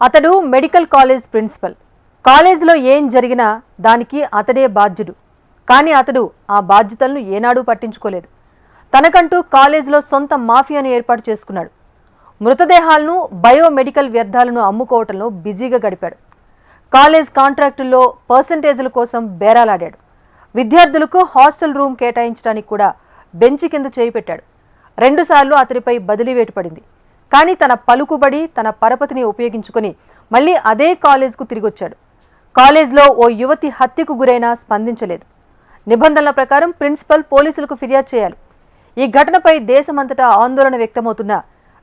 అతడు medical college principal. కాలేజీలో ఏం జరిగినా దానికి అతడే బాధ్యుడు. కానీ అతడు ఆ బాధ్యతలను ఏనాడూ పట్టించుకోలేదు. తనకంటూ కాలేజీలో సొంత మాఫియాను ఏర్పాటు చేసుకున్నాడు. మృతదేహాలను బయోమెడికల్ వ్యర్థాలను అమ్ముకోవటంలో బిజీగా గడిపాడు. కాలేజ్ కాంట్రాక్టుల్లో పర్సంటేజీల కోసం బేరాలాడాడు. విద్యార్థులకు హాస్టల్ రూమ్ కేటాయించడానికి కూడా బెంచి కింద చేయి పెట్టాడు రెండుసార్లు అతడిపై బదిలీ వేటు పడింది కానీ తన పలుకుబడి తన పరపతిని ఉపయోగించుకొని మళ్ళీ అదే కాలేజ్కు తిరిగొచ్చాడు. కాలేజ్లో ఓ యువతి హత్యకు గురైనా స్పందించలేదు. నిబంధనల ప్రకారం ప్రిన్సిపల్ పోలీసులకు ఫిర్యాదు చేయాలి. ఈ ఘటనపై దేశమంతటా ఆందోళన వ్యక్తమవుతున్న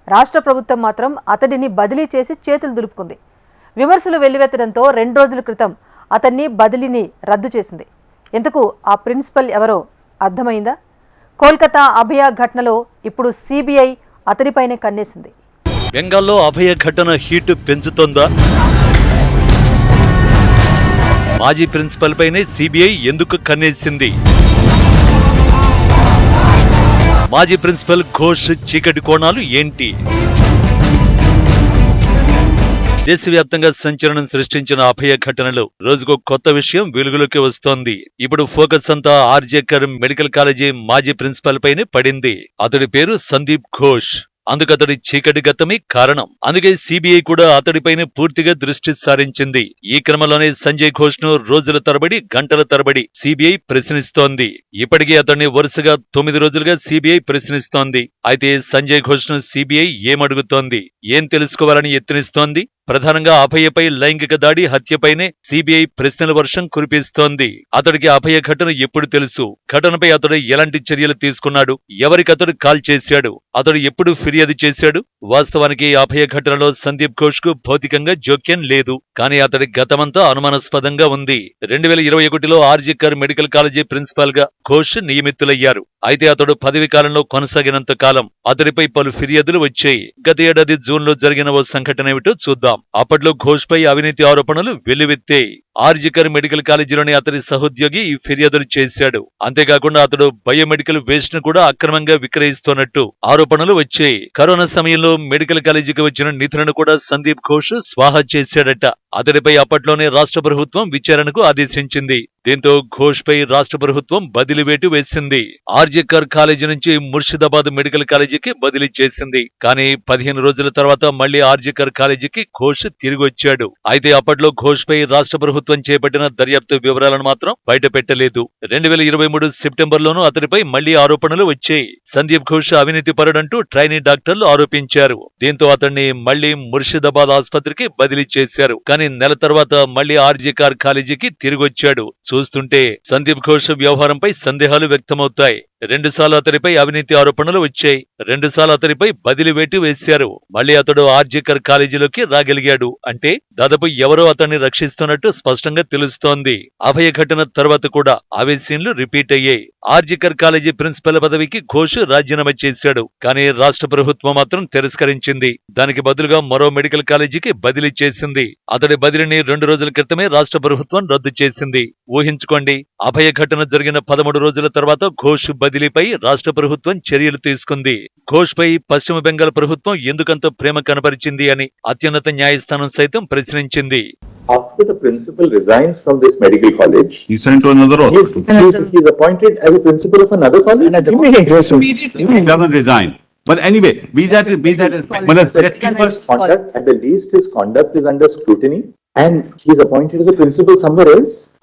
రాష్ట్ర ప్రభుత్వం మాత్రం అతడిని బదిలీ చేసి చేతులు దులుపుకుంది. విమర్శలు వెల్లువెత్తడంతో రెండు రోజుల క్రితం అతన్ని బదిలీని రద్దు చేసింది. ఎందుకు? ఆ ప్రిన్సిపల్ ఎవరో అర్థమైందా? కోల్కతా అభయ ఘటనలో ఇప్పుడు సిబిఐ అతడిపైనే కన్నేసింది. బెంగాల్లో అభయ ఘటన హీట్ పెంచుతోందా? మాజీ ప్రిన్సిపల్ పైనే సిబిఐ ఎందుకు కన్నేసింది? మాజీ ప్రిన్సిపల్ ఘోష్ చీకటి కోణాలు ఏంటి? దేశవ్యాప్తంగా సంచలనం సృష్టించిన అభయ ఘటనలో రోజుకో కొత్త విషయం వెలుగులోకి వస్తోంది. ఇప్పుడు ఫోకస్ అంతా ఆర్జేకర్ మెడికల్ కాలేజీ మాజీ ప్రిన్సిపల్ పైనే పడింది. అతడి పేరు సందీప్ ఘోష్. అందుకు అతడి చీకటి గతమే కారణం. అందుకే సిబిఐ కూడా అతడిపైనే పూర్తిగా దృష్టి సారించింది. ఈ క్రమంలోనే సంజయ్ ఘోష్ను రోజుల తరబడి గంటల తరబడి సిబిఐ ప్రశ్నిస్తోంది. ఇప్పటికీ అతన్ని వరుసగా తొమ్మిది రోజులుగా సిబిఐ ప్రశ్నిస్తోంది. అయితే సంజయ్ ఘోష్ను సిబిఐ ఏమడుగుతోంది? ఏం తెలుసుకోవాలని యత్నిస్తోంది? ప్రధానంగా అభయపై లైంగిక దాడి హత్యపైనే సిబిఐ ప్రశ్నల వర్షం కురిపిస్తోంది. అతడికి అభయ ఘటన ఎప్పుడు తెలుసు? ఘటనపై అతడు ఎలాంటి చర్యలు తీసుకున్నాడు? ఎవరికి అతడు కాల్ చేశాడు? అతడు ఎప్పుడు ఫిర్యాదు చేశాడు. వాస్తవానికి అభయ ఘటనలో సందీప్ ఘోష్కు భౌతికంగా జోక్యం లేదు. కానీ అతడి గతమంతా అనుమానాస్పదంగా ఉంది. రెండు వేల ఇరవై ఒకటిలో ఆర్జికర్ మెడికల్ కాలేజీ ప్రిన్సిపాల్గా ఘోష్ నియమితులయ్యారు. అయితే అతడు పదవి కాలంలో కొనసాగినంత కాలం అతడిపై పలు ఫిర్యాదులు వచ్చాయి. గత ఏడాది జూన్లో జరిగిన ఓ సంఘటన ఏమిటో చూద్దాం. అప్పట్లో ఘోష్ పై అవినీతి ఆరోపణలు వెల్లువెత్తాయి. ఆర్జికర్ మెడికల్ కాలేజీలోని అతడి సహోద్యోగి ఈ ఫిర్యాదులు చేశాడు. అంతేకాకుండా అతడు బయోమెడికల్ వేస్ట్ను కూడా అక్రమంగా విక్రయిస్తున్నట్టు ఆరోపణలు వచ్చాయి. కరోనా సమయంలో మెడికల్ కాలేజీకి వచ్చిన నిధులను కూడా సందీప్ ఘోష్ స్వాహా చేశాడట. అతడిపై అప్పట్లోనే రాష్ట్ర ప్రభుత్వం విచారణకు ఆదేశించింది. దీంతో ఘోష్ పై రాష్ట్ర ప్రభుత్వం బదిలీ వేటు వేసింది. ఆర్జికర్ కాలేజీ నుంచి ముర్షిదాబాద్ మెడికల్ కాలేజీకి బదిలీ చేసింది. కానీ పదిహేను రోజుల తర్వాత మళ్ళీ ఆర్జికర్ కాలేజీకి ఘోష్ తిరిగి వచ్చాడు. అయితే అప్పట్లో ఘోష్ పై రాష్ట్ర ప్రభుత్వం చేపట్టిన దర్యాప్తు వివరాలను మాత్రం బయట పెట్టలేదు రెండు వేల ఇరవై మూడు సెప్టెంబర్ లోనూ అతడిపై మళ్ళీ ఆరోపణలు వచ్చాయి. సందీప్ ఘోష్ అవినీతి పరుడంటూ ట్రైనీ డాక్టర్లు ఆరోపించారు. దీంతో అతన్ని మళ్ళీ ముర్షిదాబాద్ ఆసుపత్రికి బదిలీ చేశారు. కానీ నెల తర్వాత మళ్ళీ ఆర్జీకార్ కాలేజీకి తిరిగొచ్చాడు. చూస్తుంటే సందీప్ ఘోష్ వ్యవహారంపై సందేహాలు వ్యక్తమవుతాయి. రెండుసార్లు అతడిపై అవినీతి ఆరోపణలు వచ్చాయి. రెండుసార్లు అతడిపై బదిలీ వేటు వేశారు. మళ్ళీ అతడు ఆర్జికర్ కాలేజీలోకి రాగలిగాడు. అంటే దాదాపు ఎవరో అతన్ని రక్షిస్తున్నట్టు స్పష్టంగా తెలుస్తోంది. అభయ ఘటన తర్వాత కూడా అవే సీన్లు రిపీట్ అయ్యాయి. ఆర్జికర్ కాలేజీ ప్రిన్సిపల్ పదవికి ఘోష్ రాజీనామా చేశాడు. కానీ రాష్ట్ర ప్రభుత్వం మాత్రం తిరస్కరించింది. దానికి బదులుగా మరో మెడికల్ కాలేజీకి బదిలీ చేసింది. అతడి బదిలీని రెండు రోజుల క్రితమే రాష్ట్ర ప్రభుత్వం రద్దు చేసింది. ఊహించుకోండి అభయ ఘటన జరిగిన పదమూడు రోజుల తర్వాత ఘోష్ బదిలీపై రాష్ట్ర ప్రభుత్వం చర్యలు తీసుకుంది ఘోష్ పై పశ్చిమ బెంగాల్ ప్రభుత్వం ఎందుకంత ప్రేమ కనపరిచింది అని అత్యున్నత న్యాయస్థానం సైతం ప్రశ్నించింది After the principal resigns from this medical college, He sent to another he's, hospital. he's, he's appointed as a principal of another college? Another Immediately. He doesn't resign. But anyway, be that, be that, but let's- The first conduct, at the least, his conduct is under scrutiny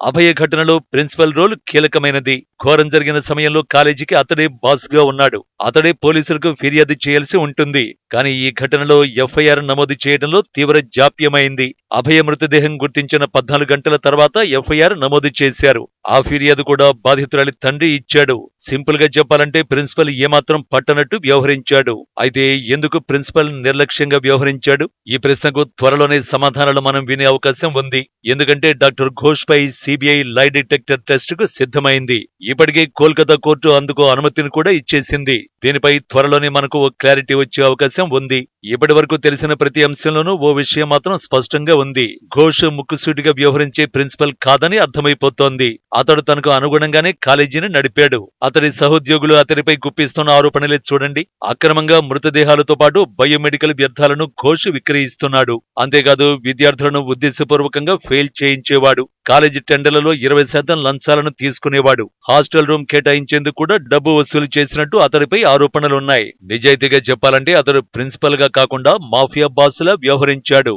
అభయ ఘటనలో principal role కీలకమైనది. ఘోరం జరిగిన సమయంలో కాలేజీకి అతడే బాస్గా ఉన్నాడు. అతడే పోలీసులకు ఫిర్యాదు చేయాల్సి ఉంటుంది. కానీ ఈ ఘటనలో ఎఫ్ఐఆర్ నమోదు చేయడంలో తీవ్ర జాప్యమైంది. అభయ మృతదేహం గుర్తించిన పద్నాలుగు గంటల తర్వాత ఎఫ్ఐఆర్ నమోదు చేశారు. ఆ ఫిర్యాదు కూడా బాధితురాలి తండ్రి ఇచ్చాడు. సింపుల్గా చెప్పాలంటే ప్రిన్సిపల్ ఏమాత్రం పట్టనట్టు వ్యవహరించాడు. అయితే ఎందుకు ప్రిన్సిపల్ నిర్లక్ష్యంగా వ్యవహరించాడు? ఈ ప్రశ్నకు త్వరలోనే సమాధానాలు మనం వినే అవకాశం ఉంది. ఎందుకంటే డాక్టర్ ఘోష్ పై సిబిఐ లై డిటెక్టర్ టెస్ట్కు సిద్ధమైంది. ఇప్పటికే కోల్కతా కోర్టు అందుకు అనుమతిని కూడా ఇచ్చేసింది. దీనిపై త్వరలోనే మనకు ఓ క్లారిటీ వచ్చే అవకాశం ఉంది. ఇప్పటి వరకు తెలిసిన ప్రతి అంశంలోనూ ఓ విషయం మాత్రం స్పష్టంగా ఉంది. ఘోష్ ముక్కుసూటిగా వ్యవహరించే ప్రిన్సిపల్ కాదని అర్థమైపోతోంది. అతడు తనకు అనుగుణంగానే కాలేజీని నడిపాడు. అతడి సహోద్యోగులు అతడిపై గుప్పిస్తున్న ఆరోపణలే చూడండి. అక్రమంగా మృతదేహాలతో పాటు బయోమెడికల్ వ్యర్థాలను ఘోష్ విక్రయిస్తున్నాడు. అంతేకాదు విద్యార్థులను ఉద్దేశపూర్వకంగా ఫెయిల్ చేయించేవాడు. కాలేజీ టెండర్లలో ఇరవై శాతం లంచాలను తీసుకునేవాడు. హాస్టల్ రూమ్ కేటాయించేందుకు కూడా డబ్బు వసూలు చేసినట్టు అతడిపై ఆరోపణలున్నాయి. నిజాయితీగా చెప్పాలంటే అతడు ప్రిన్సిపల్గా కాకుండా మాఫియా బాసులా వ్యవహరించాడు.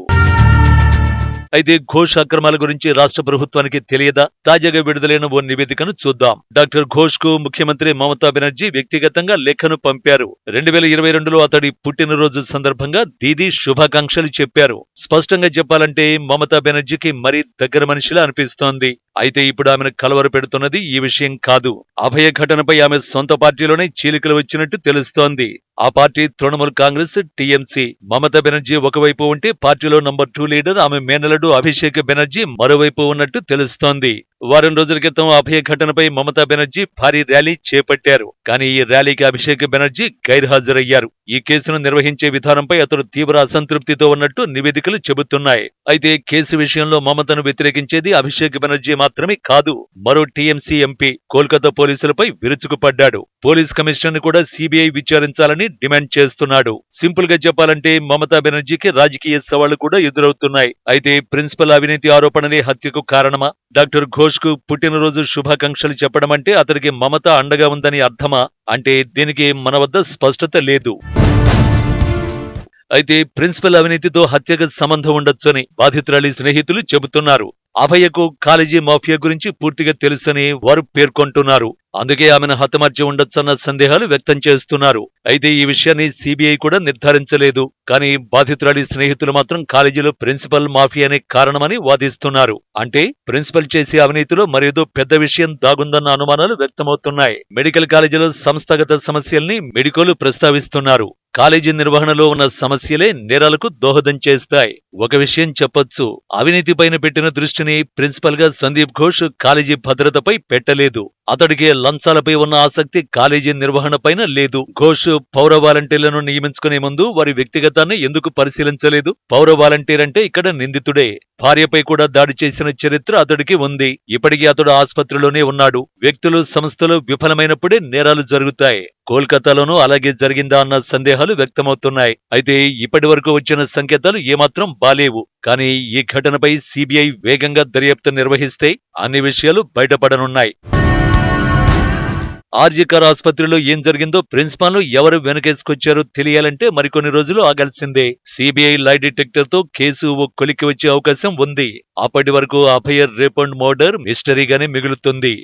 అయితే ఘోష్ అక్రమాల గురించి రాష్ట్ర ప్రభుత్వానికి తెలియదా? తాజాగా విడుదలైన ఓ నివేదికను చూద్దాం. డాక్టర్ ఘోష్కు ముఖ్యమంత్రి మమతా బెనర్జీ వ్యక్తిగతంగా లేఖను పంపారు. రెండు వేల ఇరవై రెండులో అతడి పుట్టినరోజు సందర్భంగా దీదీ శుభాకాంక్షలు చెప్పారు. స్పష్టంగా చెప్పాలంటే మమతా బెనర్జీకి మరీ దగ్గర మనిషిలా అనిపిస్తోంది. అయితే ఇప్పుడు ఆమెను కలవర పెడుతున్నది ఈ విషయం కాదు. అభయ ఘటనపై ఆమె సొంత పార్టీలోనే చీలికలు వచ్చినట్టు తెలుస్తోంది. ఆ పార్టీ తృణమూల్ కాంగ్రెస్ టీఎంసీ. మమతా బెనర్జీ ఒకవైపు ఉంటే పార్టీలో నంబర్ టూ లీడర్ ఆమె మేనలుడు అభిషేక్ బెనర్జీ మరోవైపు ఉన్నట్టు తెలుస్తోంది. వారం రోజుల క్రితం అభయ ఘటనపై మమతా బెనర్జీ భారీ ర్యాలీ చేపట్టారు. కానీ ఈ ర్యాలీకి అభిషేక్ బెనర్జీ గైర్హాజరయ్యారు. ఈ కేసును నిర్వహించే విధానంపై అతడు తీవ్ర అసంతృప్తితో ఉన్నట్టు నివేదికలు చెబుతున్నాయి. అయితే కేసు విషయంలో మమతను వ్యతిరేకించేది అభిషేక్ బెనర్జీ మాత్రమే కాదు మరో టీఎంసీ ఎంపీ కోల్కతా పోలీసులపై విరుచుకుపడ్డాడు. పోలీస్ కమిషనర్ కూడా సిబిఐ విచారించాలని డిమాండ్ చేస్తున్నాడు. సింపుల్గా చెప్పాలంటే మమతా బెనర్జీకి రాజకీయ సవాళ్ళు కూడా ఎదురవుతున్నాయి. అయితే ప్రిన్సిపల్ అవినీతి ఆరోపణలే హత్యకు కారణమా? డాక్టర్ ఘోష్కు పుట్టినరోజు శుభాకాంక్షలు చెప్పడం అంటే అతడికి మమత అండగా ఉందని అర్థమా? అంటే దీనికి మన వద్ద స్పష్టత లేదు. అయితే ప్రిన్సిపల్ అవినీతితో హత్యకు సంబంధం ఉండొచ్చని బాధితురాలి స్నేహితులు చెబుతున్నారు. అభయకు కాలేజీ మాఫియా గురించి పూర్తిగా తెలుసని వారు పేర్కొంటున్నారు. అందుకే ఆమెను హతమార్చి ఉండొచ్చన్న సందేహాలు వ్యక్తం చేస్తున్నారు. అయితే ఈ విషయాన్ని సిబిఐ కూడా నిర్ధారించలేదు. కానీ బాధితురాలి స్నేహితులు మాత్రం కాలేజీలో ప్రిన్సిపల్ మాఫియానే కారణమని వాదిస్తున్నారు. అంటే ప్రిన్సిపల్ చేసే అవినీతిలో మరేదో పెద్ద విషయం దాగుందన్న అనుమానాలు వ్యక్తమవుతున్నాయి. మెడికల్ కాలేజీలో సంస్థాగత సమస్యల్ని మెడికోలు ప్రస్తావిస్తున్నారు. కాలేజీ నిర్వహణలో ఉన్న సమస్యలే నేరాలకు దోహదం చేస్తాయి. ఒక విషయం చెప్పొచ్చు. అవినీతి పైన పెట్టిన దృష్టిని ప్రిన్సిపల్గా సందీప్ ఘోష్ కాలేజీ భద్రతపై పెట్టలేదు. అతడికి లంచాలపై ఉన్న ఆసక్తి కాలేజీ నిర్వహణ పైన లేదు. ఘోష్ పౌర వాలంటీర్లను నియమించుకునే ముందు వారి వ్యక్తిగతాన్ని ఎందుకు పరిశీలించలేదు? పౌర వాలంటీర్ అంటే ఇక్కడ నిందితుడే. భార్యపై కూడా దాడి చేసిన చరిత్ర అతడికి ఉంది. ఇప్పటికీ అతడు ఆసుపత్రిలోనే ఉన్నాడు. వ్యక్తులు సంస్థలు విఫలమైనప్పుడే నేరాలు జరుగుతాయి. కోల్కతాలోనూ అలాగే జరిగిందా అన్న సందేహాలు వ్యక్తమవుతున్నాయి. అయితే ఇప్పటి వరకు వచ్చిన సంకేతాలు ఏమాత్రం బాలేవు. కానీ ఈ ఘటనపై సిబిఐ వేగంగా దర్యాప్తు నిర్వహిస్తే అన్ని విషయాలు బయటపడనున్నాయి. ఆర్జికర్ ఆసుపత్రిలో ఏం జరిగిందో ప్రిన్సిపాల్ ఎవరు వెనకేసుకొచ్చారో తెలియాలంటే మరికొన్ని రోజులు ఆగాల్సిందే. సిబిఐ లై డిటెక్టర్తో కేసు ఓ కొలికి వచ్చే అవకాశం ఉంది. అప్పటి వరకు అభయ రేప్ అండ్ మర్డర్ మిస్టరీగానే మిగులుతుంది.